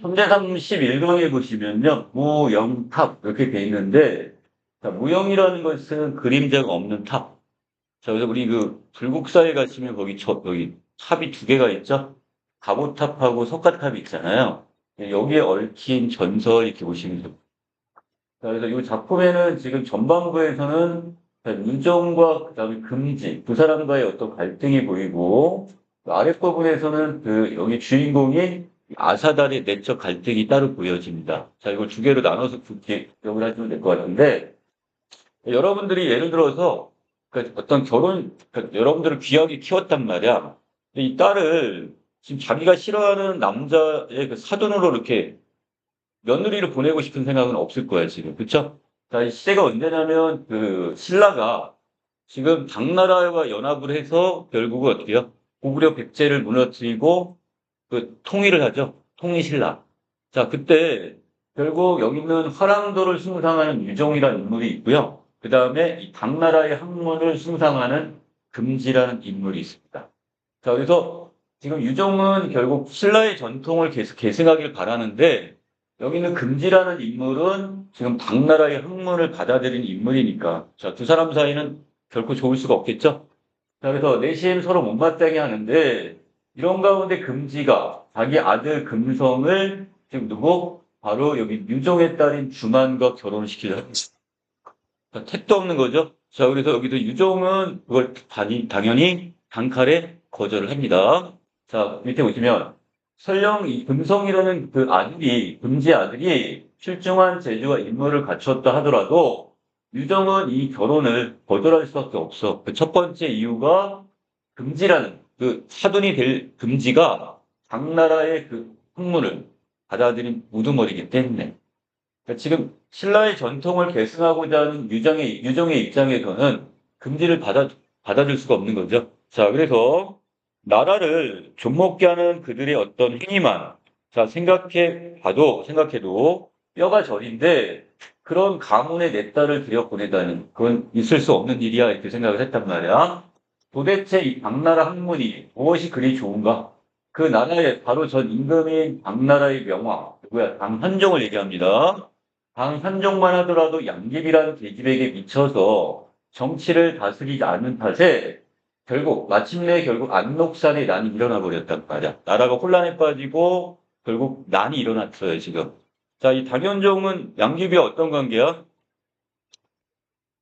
현대상 11강에 보시면요. 무영탑 이렇게 돼 있는데 자, 무영이라는 것은 그림자가 없는 탑. 자, 그래서 우리 그 불국사에 가시면 거기 저, 여기 탑이 두 개가 있죠? 가보탑하고 석가탑이 있잖아요. 여기에 얽힌 전설 이렇게 보시면 됩니다. 자, 그래서 이 작품에는 지금 전반부에서는 유정과 그다음에 금지 두 사람과의 어떤 갈등이 보이고 그 아랫 부분에서는 그 여기 주인공이 아사달의 내적 갈등이 따로 보여집니다. 자, 이걸 두 개로 나눠서 기억을 하시면 될 것 같은데 여러분들이 예를 들어서 그 어떤 결혼 그 여러분들을 귀하게 키웠단 말이야. 근데 이 딸을 지금 자기가 싫어하는 남자의 그 사돈으로 이렇게 며느리를 보내고 싶은 생각은 없을 거야 지금 그쵸? 자, 이 시대가 언제냐면 그 신라가 지금 당나라와 연합을 해서 결국은 어떻게요? 고구려 백제를 무너뜨리고 그 통일을 하죠. 통일신라. 자, 그때 결국 여기 있는 화랑도를 숭상하는 유종이라는 인물이 있고요. 그 다음에 이 당나라의 학문을 숭상하는 금지라는 인물이 있습니다. 자, 그래서 지금 유종은 결국 신라의 전통을 계속 계승하길 바라는데 여기는 금지라는 인물은 지금 당나라의 학문을 받아들인 인물이니까 자, 두 사람 사이는 결코 좋을 수가 없겠죠? 자, 그래서 내심 서로 못마땅해 하는데 이런 가운데 금지가 자기 아들 금성을 지금 누구? 바로 여기 유종의 딸인 주만과 결혼을 시키려 자, 택도 없는 거죠. 자, 그래서 여기도 유종은 그걸 당연히 단칼에 거절을 합니다. 자, 밑에 보시면 설령 이 금성이라는 그 아들이, 금지 아들이 출중한 재주와 인물을 갖췄다 하더라도 유정은 이 결혼을 거절할 수 밖에 없어. 그 첫 번째 이유가 금지라는 그 사돈이 될 금지가 당나라의 그 학문을 받아들인 우두머리이기 때문에 그러니까 지금 신라의 전통을 계승하고자 하는 유정의, 유정의 입장에서는 금지를 받아, 받아줄 수가 없는 거죠. 자, 그래서 나라를 좀먹게 하는 그들의 어떤 행위만, 자, 생각해 봐도, 생각해도 뼈가 저린데 그런 가문에 내 딸을 들여 보내다는 그건 있을 수 없는 일이야. 이렇게 생각을 했단 말이야. 도대체 이 당나라 학문이 무엇이 그리 좋은가? 그 나라의 바로 전 임금인 당나라의 명왕, 누구야? 당한종을 얘기합니다. 당한종만 하더라도 양귀비라는 계집에게 미쳐서 정치를 다스리지 않는 탓에 결국 마침내 결국 안록산의 난이 일어나 버렸단 말이야. 나라가 혼란에 빠지고 결국 난이 일어났어요 지금. 자, 이 당현종은 양귀비와 어떤 관계야?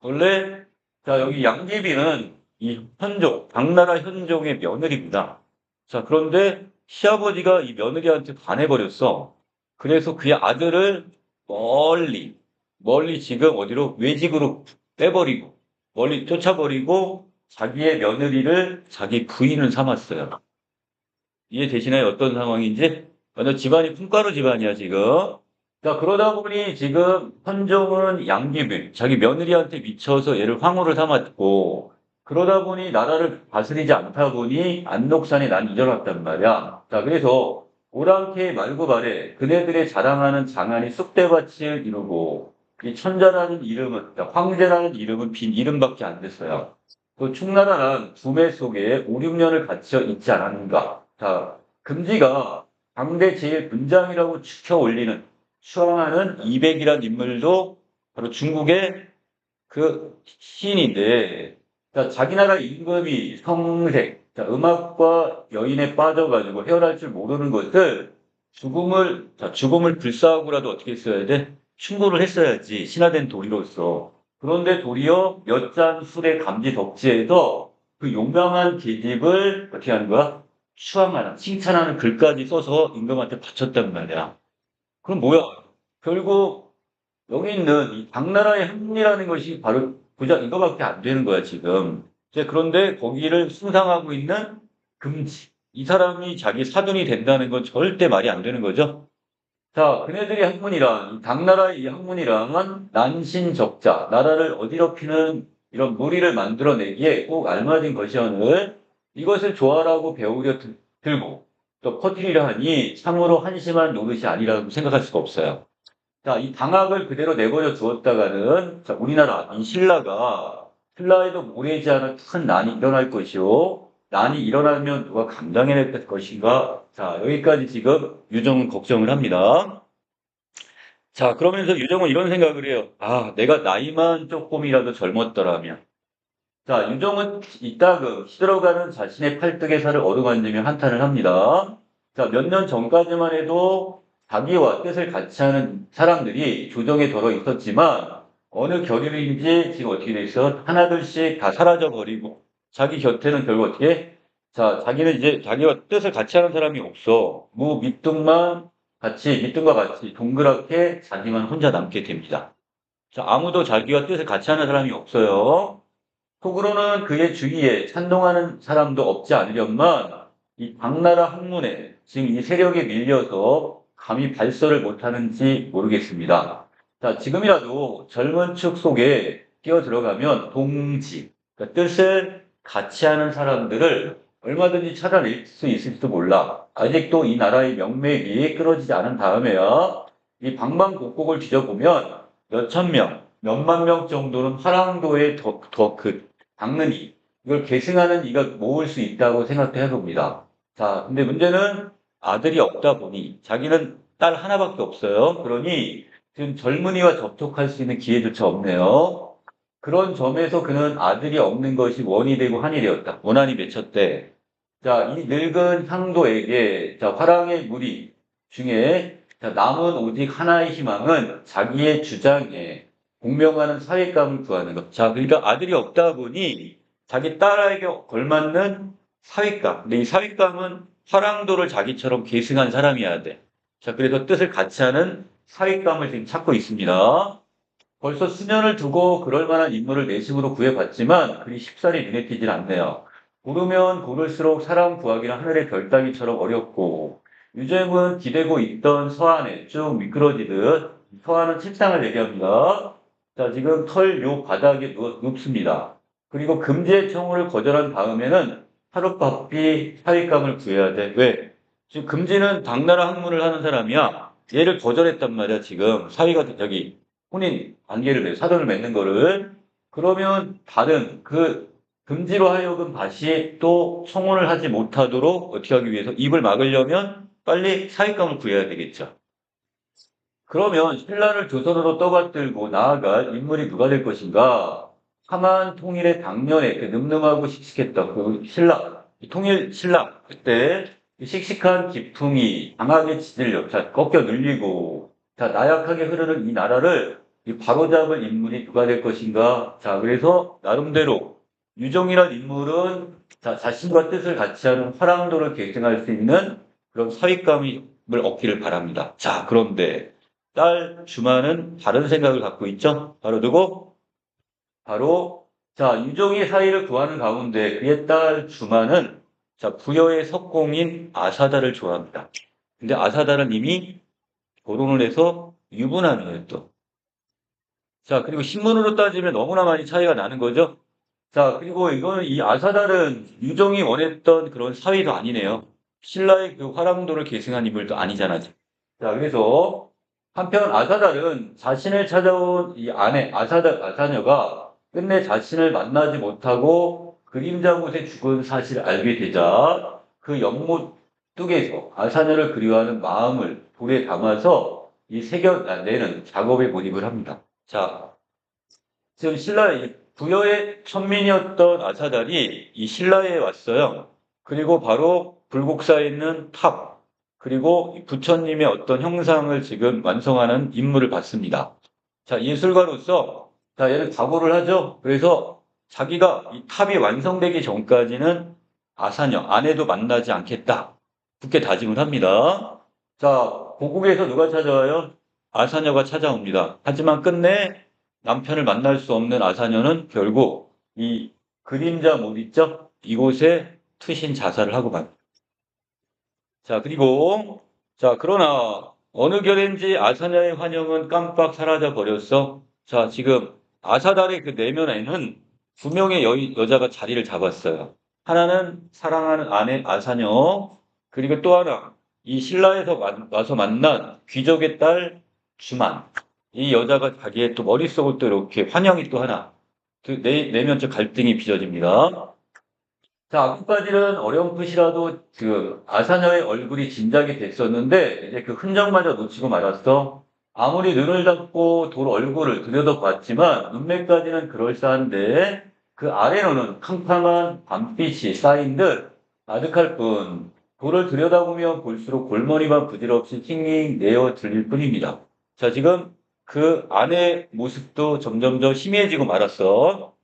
원래 자 여기 양귀비는 이 현종, 당나라 현종의 며느리입니다. 자, 그런데 시아버지가 이 며느리한테 반해버렸어. 그래서 그의 아들을 멀리, 멀리 지금 어디로 외직으로 빼버리고, 멀리 쫓아버리고, 자기의 며느리를 자기 부인을 삼았어요. 이해되시나요? 어떤 상황인지? 완전 집안이 품가루 집안이야, 지금. 자, 그러다 보니 지금 현종은 양귀비, 자기 며느리한테 미쳐서 얘를 황후를 삼았고, 그러다 보니 나라를 다스리지 않다 보니 안록산에 난 일어났단 말이야. 자, 그래서 오랑캐 말고 말해 그네들의 자랑하는 장안이 쑥대밭을 이루고 이 천자라는 이름은 황제라는 이름은 빈 이름밖에 안 됐어요. 그 충나라는 두매 속에 5, 6년을 갇혀 있지 않았는가. 자, 금지가 당대 제일 분장이라고 추켜 올리는 추앙하는 이백이라는 인물도 바로 중국의 그 시인인데 자, 자기 나라 임금이 성색, 자, 음악과 여인에 빠져가지고 헤어날 줄 모르는 것을 죽음을, 자, 죽음을 불사하고라도 어떻게 했어야 돼? 충고를 했어야지. 신화된 도리로서. 그런데 도리어 몇 잔 술의 감지 덕지에서 그 용감한 계집을 어떻게 하는 거야? 추앙하는, 칭찬하는 글까지 써서 임금한테 바쳤단 말이야. 그럼 뭐야? 결국 여기 있는 이 당나라의 흥이라는 것이 바로 고작 이거밖에 안 되는 거야, 지금. 이제 그런데 거기를 숭상하고 있는 금지. 이 사람이 자기 사돈이 된다는 건 절대 말이 안 되는 거죠. 자, 그네들의 학문이란, 이 당나라의 이 학문이란 난신적자, 나라를 어지럽히는 이런 무리를 만들어내기에 꼭 알맞은 것이오늘 이것을 조화라고 배우려 들- 들고 또 퍼뜨리려 하니 참으로 한심한 노릇이 아니라고 생각할 수가 없어요. 자, 이 당학을 그대로 내버려 두었다가는 자, 우리나라 이 신라가 신라에도 모래지 않은 큰 난이 일어날 것이요. 난이 일어나면 누가 감당해낼 것인가 자, 여기까지 지금 유정은 걱정을 합니다. 자, 그러면서 유정은 이런 생각을 해요. 아, 내가 나이만 조금이라도 젊었더라면. 자, 유정은 이따 그 시들어가는 자신의 팔뚝의 살을 어루만지며 한탄을 합니다. 자, 몇 년 전까지만 해도 자기와 뜻을 같이 하는 사람들이 조정에 들어 있었지만 어느 결의인지 지금 어떻게 돼 있어? 하나둘씩 다 사라져 버리고 자기 곁에는 결국 어떻게? 자, 자기는 이제 자기와 뜻을 같이 하는 사람이 없어. 무 밑둥만 같이 밑둥과 같이 동그랗게 자기만 혼자 남게 됩니다. 자, 아무도 자기와 뜻을 같이 하는 사람이 없어요. 속으로는 그의 주위에 찬동하는 사람도 없지 않으련만 이 당나라 학문에 지금 이 세력에 밀려서 감히 발설을 못하는지 모르겠습니다. 자, 지금이라도 젊은 축 속에 끼어 들어가면 동지, 그러니까 뜻을 같이 하는 사람들을 얼마든지 찾아낼 수 있을지도 몰라. 아직도 이 나라의 명맥이 끊어지지 않은 다음에야 이 방방곡곡을 뒤져보면 몇천 명, 몇만 명 정도는 화랑도에 더, 더 그, 닦느니 이걸 계승하는 이가 모을 수 있다고 생각해 봅니다. 자, 근데 문제는 아들이 없다 보니 자기는 딸 하나밖에 없어요. 그러니 지금 젊은이와 접촉할 수 있는 기회조차 없네요. 그런 점에서 그는 아들이 없는 것이 원이 되고 한이 되었다. 원한이 맺혔대. 자, 이 늙은 향도에게 자, 화랑의 무리 중에 자, 남은 오직 하나의 희망은 자기의 주장에 공명하는 사회감을 구하는 것. 자, 그러니까 아들이 없다 보니 자기 딸에게 걸맞는 사윗감. 근데 이 사윗감은 화랑도를 자기처럼 계승한 사람이어야 돼. 자, 그래서 뜻을 같이 하는 사윗감을 지금 찾고 있습니다. 벌써 수년을 두고 그럴 만한 인물을 내심으로 구해봤지만 그리 쉽사리 눈에 띄질 않네요. 고르면 고를수록 사람 구하기는 하늘의 별 따기처럼 어렵고 유재문 기대고 있던 서안에 쭉 미끄러지듯 서안은 책상을 얘기합니다. 자, 지금 털 요 바닥에 누, 눕습니다. 그리고 금지의 청혼을 거절한 다음에는 하룻바삐 사윗감을 구해야 돼. 왜? 지금 금지는 당나라 학문을 하는 사람이야. 얘를 거절했단 말이야, 지금. 사위가 저기 혼인 관계를 맺, 사돈을 맺는 거를. 그러면 다른 그 금지로 하여금 다시 또 청혼을 하지 못하도록 어떻게 하기 위해서 입을 막으려면 빨리 사윗감을 구해야 되겠죠. 그러면 신라를 조선으로 떠받들고 나아갈 인물이 누가 될 것인가? 하만 통일의 당년에 그 늠름하고 씩씩했던 그 신라, 통일 신라 그때 씩씩한 기풍이 강하게 지질려 자 꺾여 눌리고 자 나약하게 흐르는 이 나라를 이 바로잡을 인물이 누가 될 것인가? 자 그래서 나름대로 유종이란 인물은 자 자신과 뜻을 같이 하는 화랑도를 계승할 수 있는 그런 사윗감을 얻기를 바랍니다. 자 그런데 딸 주마는 다른 생각을 갖고 있죠. 바로 누구? 바로 자 유종의 사이를 구하는 가운데 그의 딸 주마는 자 부여의 석공인 아사다를 좋아합니다. 근데 아사다는 이미 결혼을 해서 유부남이에요 또. 자 그리고 신문으로 따지면 너무나 많이 차이가 나는 거죠. 자 그리고 이거는 이 아사달은 유종이 원했던 그런 사위도 아니네요. 신라의 그 화랑도를 계승한 인물도 아니잖아. 자 그래서 한편 아사달은 자신을 찾아온 이 아내 아사달 아사녀가 끝내 자신을 만나지 못하고 그림자 곳에 죽은 사실을 알게 되자 그 연못 뚝에서 아사녀를 그리워하는 마음을 돌에 담아서 이 새겨내는 작업에 몰입을 합니다. 자, 지금 신라의 부여의 천민이었던 아사달이 이 신라에 왔어요. 그리고 바로 불국사에 있는 탑, 그리고 부처님의 어떤 형상을 지금 완성하는 임무를 받습니다. 자, 예술가로서, 자, 얘는 각오를 하죠. 그래서 자기가 이 탑이 완성되기 전까지는 아사녀, 아내도 만나지 않겠다. 굳게 다짐을 합니다. 자, 고국에서 누가 찾아와요? 아사녀가 찾아옵니다. 하지만 끝내 남편을 만날 수 없는 아사녀는 결국 이 그림자 못 있죠? 이곳에 투신 자살을 하고 맙니다. 자, 그리고, 자, 그러나 어느 결인지 아사녀의 환영은 깜빡 사라져 버렸어. 자, 지금 아사달의 그 내면에는 두 명의 여, 여자가 자리를 잡았어요. 하나는 사랑하는 아내 아사녀, 그리고 또 하나, 이 신라에서 와서 만난 귀족의 딸 주만. 이 여자가 자기의 또 머릿속을 또 이렇게 환영이 또 하나, 그 내, 내면적 갈등이 빚어집니다. 자, 아까까지는 어렴풋이라도 그 아사녀의 얼굴이 짐작이 됐었는데 이제 그 흔적마저 놓치고 말았어. 아무리 눈을 닫고 돌 얼굴을 들여다봤지만 눈매까지는 그럴싸한데 그 아래로는 캄캄한 밤빛이 쌓인 듯 아득할 뿐 돌을 들여다보면 볼수록 골머리만 부질없이 팅링 내어 들릴 뿐입니다. 자, 지금 그 안의 모습도 점점점 희미해지고 말았어.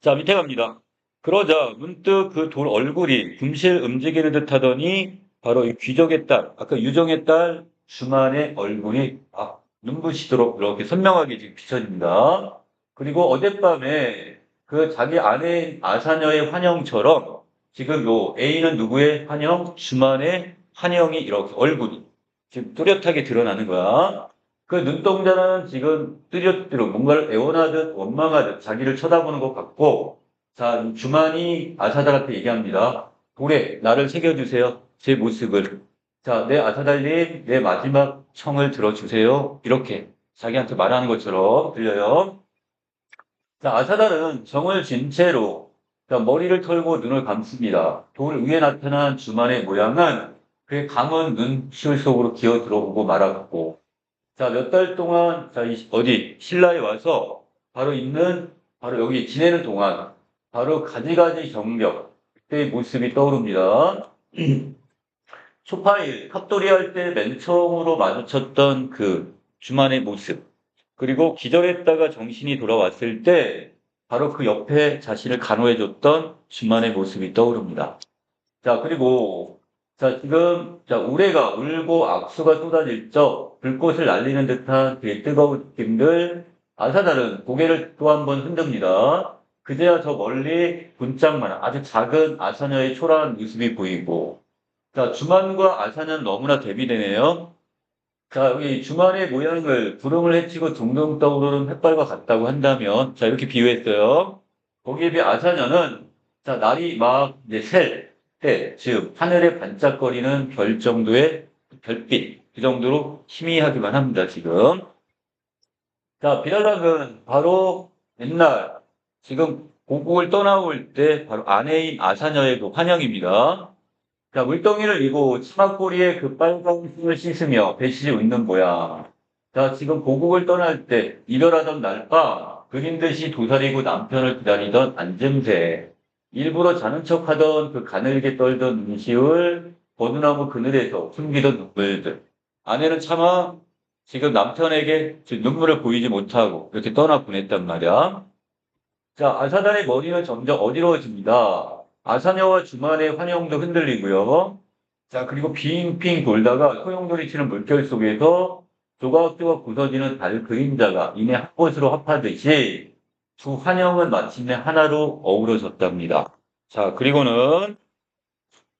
자, 밑에 갑니다. 그러자 문득 그 돌 얼굴이 금실 움직이는 듯 하더니 바로 이 귀족의 딸, 아까 유정의 딸 주만의 얼굴이 아, 눈부시도록 이렇게 선명하게 지금 비춰집니다. 그리고 어젯밤에 그 자기 아내인 아사녀의 환영처럼 지금 요 A는 누구의 환영? 주만의 환영이 이렇게 얼굴이 지금 뚜렷하게 드러나는 거야. 그 눈동자는 지금 뚜렷뚜렷 뭔가를 애원하듯 원망하듯 자기를 쳐다보는 것 같고 자, 이 주만이 아사달한테 얘기합니다. 돌에 나를 새겨주세요. 제 모습을. 자, 내 아사달님, 내 마지막 청을 들어주세요. 이렇게 자기한테 말하는 것처럼 들려요. 자, 아사달은 정을 진 채로 자, 머리를 털고 눈을 감습니다. 돌 위에 나타난 주만의 모양은 그의 감은 눈시울 속으로 기어 들어오고 말았고 자, 몇 달 동안 자, 이, 어디 신라에 와서 바로 있는 바로 여기 지내는 동안 바로 가지가지 경력 그때의 모습이 떠오릅니다. 초파일 탑돌이 할 때 맨 처음으로 마주쳤던 그 주만의 모습 그리고 기절했다가 정신이 돌아왔을 때 바로 그 옆에 자신을 간호해줬던 주만의 모습이 떠오릅니다. 자 그리고 자 지금 자 우레가 울고 악수가 쏟아질 적 불꽃을 날리는 듯한 그의 뜨거운 느낌들 아사달은 고개를 또 한 번 흔듭니다. 그제야 저 멀리 분짝만 아주 작은 아사녀의 초라한 모습이 보이고 자 주만과 아사녀는 너무나 대비되네요. 자 여기 주만의 모양을 구름을 헤치고 둥둥 떠오르는 햇발과 같다고 한다면 자 이렇게 비유했어요. 거기에 비해 아사녀는 자 날이 막 이제 셀 때, 즉 하늘에 반짝거리는 별 정도의 별빛 그 정도로 희미하기만 합니다 지금. 자 비랄락은 바로 옛날 지금 고국을 떠나올 때 바로 아내인 아사녀의 그 환영입니다. 자, 물덩이를 이고 치마꼬리에 그 빨간 숨을 씻으며 배시지 웃는 모양. 자, 지금 고국을 떠날 때 이별하던 날밤 그린 듯이 도사리고 남편을 기다리던 안정새. 일부러 자는 척하던 그 가늘게 떨던 눈시울 버드나무 그늘에서 숨기던 눈물들. 아내는 차마 지금 남편에게 눈물을 보이지 못하고 이렇게 떠나 보냈단 말이야. 자, 아사단의 머리는 점점 어지러워집니다. 아사녀와 주만의 환영도 흔들리고요. 자, 그리고 빙빙 돌다가 소용돌이 치는 물결 속에서 조각조각 부서지는 달 그림자가 이내 한 곳으로 합하듯이 두 환영은 마침내 하나로 어우러졌답니다. 자, 그리고는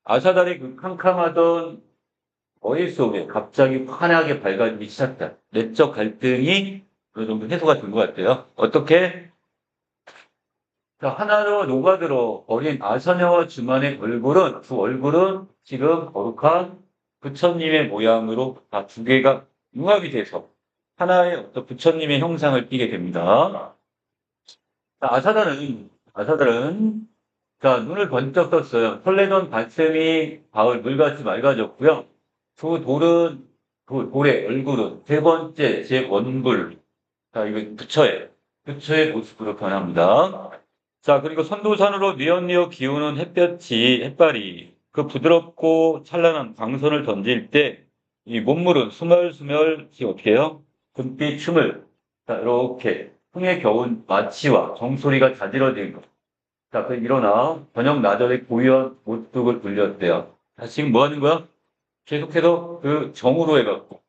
아사달의 그 캄캄하던 어일 속에 갑자기 환하게 밝아지기 시작다. 내적 갈등이 어느 정도 해소가 된 것 같아요. 어떻게? 자, 하나로 녹아들어 버린 아사녀와 주만의 얼굴은, 두 얼굴은 지금 거룩한 부처님의 모양으로 다 두 개가 융합이 돼서 하나의 어떤 부처님의 형상을 띠게 됩니다. 자, 아사달은, 아사달은, 자, 눈을 번쩍 떴어요. 설레던 발샘이 가을 물같이 맑아졌고요. 두 돌은, 돌, 돌의 얼굴은 세 번째 제 원불. 자, 이거 부처의, 부처의 모습으로 변합니다. 자, 그리고 선도산으로 뉘엿뉘엿 기우는 햇볕이, 햇발이 그 부드럽고 찬란한 광선을 던질 때 이 몸물은 수멸수멸, 어떻게 해요? 금빛 춤을, 자, 이렇게 흥에 겨운 마치와 정소리가 자지러진 것. 자, 그 일어나 저녁 나절의 고요한 모습을 불렸대요. 자, 지금 뭐 하는 거야? 계속해서 그 정으로 해갖고,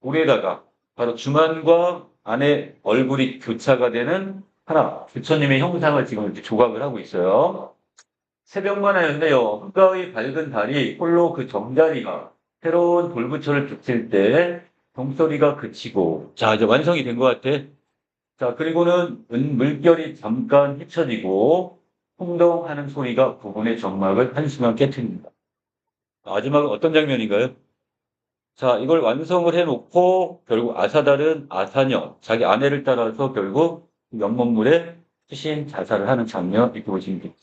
우리에다가 바로 주만과 안에 얼굴이 교차가 되는 하나, 부처님의 형상을 지금 이렇게 조각을 하고 있어요. 새벽만 하였는데요. 한가의 밝은 달이 홀로 그 정자리가 새로운 돌부처를 비칠 때 종소리가 그치고 자 이제 완성이 된 것 같아. 자 그리고는 은 물결이 잠깐 헤쳐지고轰동하는 소리가 부분의 정막을 한순간 깨트립니다. 마지막은 어떤 장면인가요? 자 이걸 완성을 해놓고 결국 아사달은 아사녀 자기 아내를 따라서 결국 연못물에 수신 자살을 하는 장면 이렇게 보시면 되죠.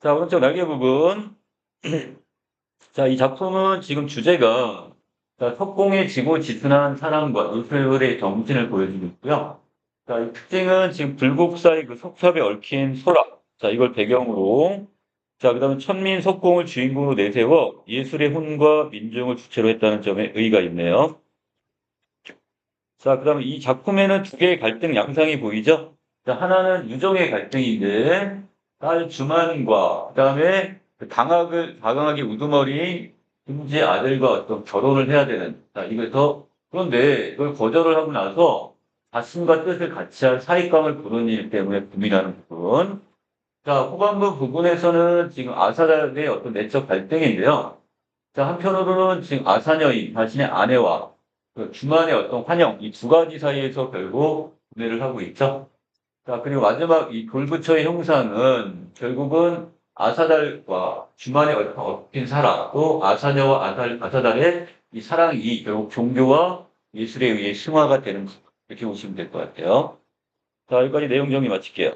자, 오른쪽 날개 부분. 자, 이 작품은 지금 주제가 자, 석공에 지고 지순한 사랑과 이슬의 정신을 보여주고 있고요. 자, 이 특징은 지금 불국사의 그 석탑에 얽힌 소라. 자, 이걸 배경으로. 자, 그 다음에 천민 석공을 주인공으로 내세워 예술의 혼과 민중을 주체로 했다는 점에 의의가 있네요. 자, 그 다음에 이 작품에는 두 개의 갈등 양상이 보이죠? 자, 하나는 유정의 갈등인데, 딸 주만과, 그 다음에 당학을, 당학의 우두머리, 김제 아들과 어떤 결혼을 해야 되는, 자, 이거서, 그런데 이걸 거절을 하고 나서 자신과 뜻을 같이 할 사익감을 부르는 일 때문에 고민하는 부분. 자, 후반부 부분에서는 지금 아사달의 어떤 내적 갈등인데요. 자, 한편으로는 지금 아사녀인 자신의 아내와 그 주만의 어떤 환영, 이 두 가지 사이에서 결국 구매를 하고 있죠. 자, 그리고 마지막 이 돌부처의 형상은 결국은 아사달과 주만의 어떤 얽힌 사랑, 또 아사녀와 아달, 아사달의 이 사랑이 결국 종교와 예술에 의해 승화가 되는 것. 이렇게 보시면 될 것 같아요. 자, 여기까지 내용 정리 마칠게요.